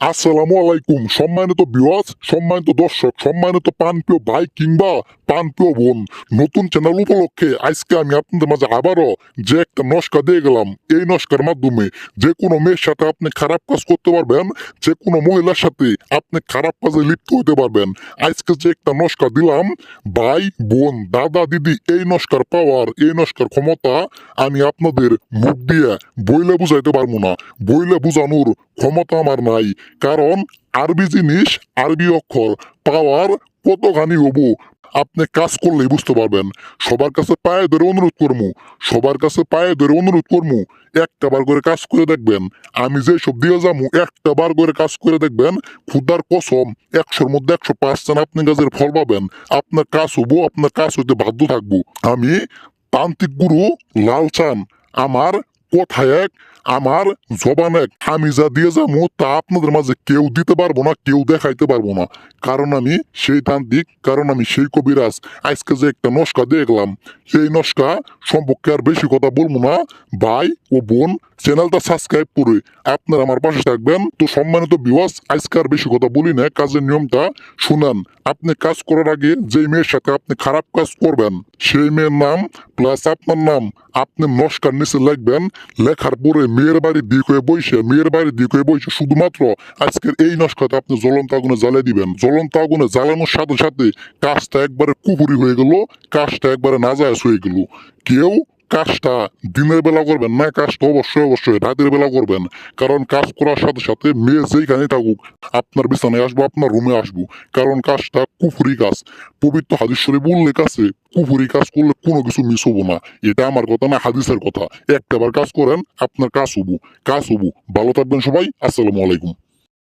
আসসালামু আলাইকুম। সম্মানিত বিওয়াজ সম্মানিত দর্শক, সম্মানিত পানপ্রিয় ভাই কিংবা পানপ্রিয় বোন, নতুন চ্যানেল উপলক্ষে আজকে আমি আপনাদের মাঝে আবারও যে একটা নস্কা দিয়ে গেলাম। এই নস্কার মাধ্যমে যে কোনো মেয়ের সাথে আপনি খারাপ কাজ করতে পারবেন, যে কোনো মহিলার সাথে আপনি খারাপ কাজে লিপ্ত হতে পারবেন। আজকে যে একটা নস্কা দিলাম, ভাই, বোন, দাদা, দিদি, এই নস্কার পাওয়ার, এই নস্কার ক্ষমতা আমি আপনাদের মুখ দিয়ে বইলে বুঝাইতে পারব না। বইলে বুঝানোর ক্ষমতা আমার নাই। কারণ আরবি জিনিস, আরবি অক্ষর, পাওয়ার কতখানি হব? আপনি কাজ করলেই বুঝতে পারবেন। সবার কাছে পায়ে ধরে অনুরোধ করমু। সবার কাছে পায়ে ধরে অনুরোধ করমু। একটা বার করে কাজ করে দেখবেন। আমি যে সব দিয়ে যাব একটা বার করে কাজ করে দেখবেন, খুদার কসম, একশোর মধ্যে একশো পার্সেন্ট আপনি কাজের ফল পাবেন। আপনার কাজ হব, আপনার কাজ হইতে বাধ্য থাকব। আমি তান্ত্রিক গুরু লাল চান আমার কথায় এক? আমার জবান এক। আমি যা দিয়ে যাব, তা আপনাদের মাঝে কেউ দিতে পারব না, কেউ দেখাইতে পারব না। কারণ আমি সেই তান্ত্রিক কারণ আমি সেই কবিরাজ। আজকে যে একটা নস্কা দেখলাম এই নস্কা সম্পর্কে আর বেশি কথা বলব না। ভাই ও বোন, চ্যানেলটা সাবস্ক্রাইব করে আপনারা আমার পাশে থাকবেন। তো সম্মানিত বিওয়াস আজকে আর বেশি কথা বলি না, কাজের নিয়মটা শুনান। আপনি কাজ করার আগে যে মেয়ের সাথে আপনি খারাপ কাজ করবেন, সেই মেয়ের নাম প্লাস আপনার নাম, আপনি নস্কার নিচে লিখবেন। লেখার পরে মেয়ের বাড়ি দিক হয়ে বসে মেয়ের বাড়ি দিক হয়ে বসে শুধুমাত্র আজকের এই নস্কাতে আপনি জ্বলন্ত আগুনে জ্বালিয়ে দিবেন। জ্বলন্ত আগুনে জ্বালানোর সাথে সাথে কাজটা একবারে কুপুরি হয়ে গেল, কাজটা একবারে নাজায়স হয়ে গেল। কেউ কাজটা দিনের বেলা করবেন না, কাজটা অবশ্যই অবশ্যই রাতের বেলা করবেন। কারণ কাজ করার সাথে সাথে মেয়ে যেইখানে থাকুক, আপনার বিছানায় আসব, আপনার রুমে আসব। কারণ কাজটা কুফুরি কাজ পবিত্র হাদিস শরীফ উল্লেখ আছে কুফুরি কাজ করলে কোনো কিছু মিস হব না। এটা আমার কথা না, হাদিসের কথা। একটাবার কাজ করেন, আপনার কাজ হবু কাজ হবু। ভালো থাকবেন সবাই, আসসালামু আলাইকুম।